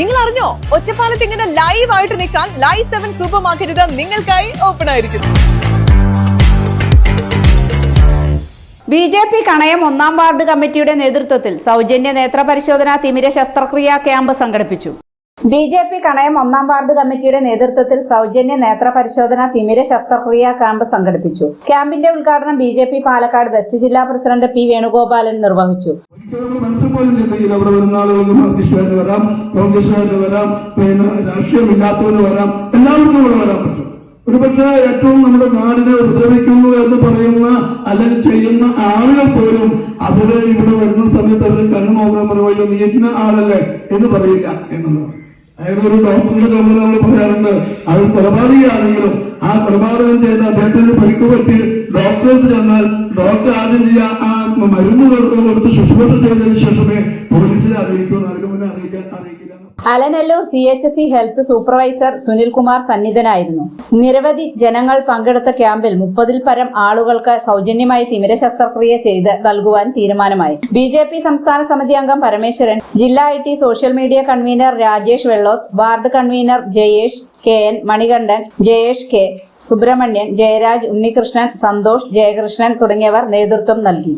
നിങ്ങൾ അറിഞ്ഞോ ഒറ്റപ്പാലത്ത് ഇങ്ങനെ ലൈവ് ആയിട്ട് നിൽക്കാൻ ലൈവ് സെവൻ സൂപ്പർ മാർക്കറ്റ് നിങ്ങൾക്കായി ഓപ്പൺ ആയിരിക്കുന്നു. ബി ജെ പി കണയം ഒന്നാം വാർഡ് കമ്മിറ്റിയുടെ നേതൃത്വത്തിൽ സൗജന്യ നേത്ര പരിശോധന തിമിര ശസ്ത്രക്രിയാ ക്യാമ്പ് സംഘടിപ്പിച്ചു. ബി ജെ പി കണയം ഒന്നാം വാർഡ് കമ്മിറ്റിയുടെ നേതൃത്വത്തിൽ സൗജന്യ നേത്ര പരിശോധന തിമിര ശസ്ത്രക്രിയ ക്യാമ്പ് സംഘടിപ്പിച്ചു. ക്യാമ്പിന്റെ ഉദ്ഘാടനം B J P Palakkad west ജില്ലാ പ്രസിഡന്റ് പി വേണുഗോപാലൻ നിർവഹിച്ചു. അവിടെ വരുന്ന ആളുകൾക്ക് മാർക്സിസ്റ്റുകാരന് വരാം കോൺഗ്രസ്സുകാരന് വരാം പിന്നെ ഒരുപക്ഷെ ഏറ്റവും നമ്മുടെ നാടിനെ ഉപദ്രവിക്കുന്നു എന്ന് പറയുന്ന അല്ലെങ്കിൽ ചെയ്യുന്ന ആളുകൾ പോലും അവർ ഇവിടെ വരുന്ന സമയത്ത് അവർ കണ്ണു നോക്കണം പറയുമല്ലോ നീ ഇന്ന ആളല്ലേ എന്ന് പറയില്ല എന്നുള്ളതാണ്. അതായത് ഒരു ഡോക്ടറുടെ നമ്മൾ നമ്മൾ പറയാറുണ്ട് അത് കൊലപാതകയാണെങ്കിലും ആ കൊലപാതകം ചെയ്ത അദ്ദേഹത്തിന് പരിക്ക് പറ്റി ഡോക്ടർ ചെന്നാൽ ഡോക്ടർ ആദ്യം ചെയ്യുക ആ മരുന്ന് കൊടുത്ത് ശുശ്രൂഷ ചെയ്തതിനു ശേഷമേ പോലീസിനെ അറിയിക്കൂ Alanallur C H C health supervisor Sunilkumar സന്നിധനായിരുന്നു. നിരവധി ജനങ്ങൾ പങ്കെടുത്ത ക്യാമ്പിൽ മുപ്പതിൽ പരം ആളുകൾക്ക് സൗജന്യമായി തിമിര ശസ്ത്രക്രിയ ചെയ്ത് നൽകുവാൻ തീരുമാനമായി. ബി ജെ പി സംസ്ഥാന സമിതി അംഗം പരമേശ്വരൻ ജില്ലാ I T social media convenor Rajesh Vellot ward convenor Jayesh K N Manikandan Jayesh K Subramanian Jayaraj Unnikrishnan Santhosh Jayakrishnan തുടങ്ങിയവർ നേതൃത്വം നൽകി.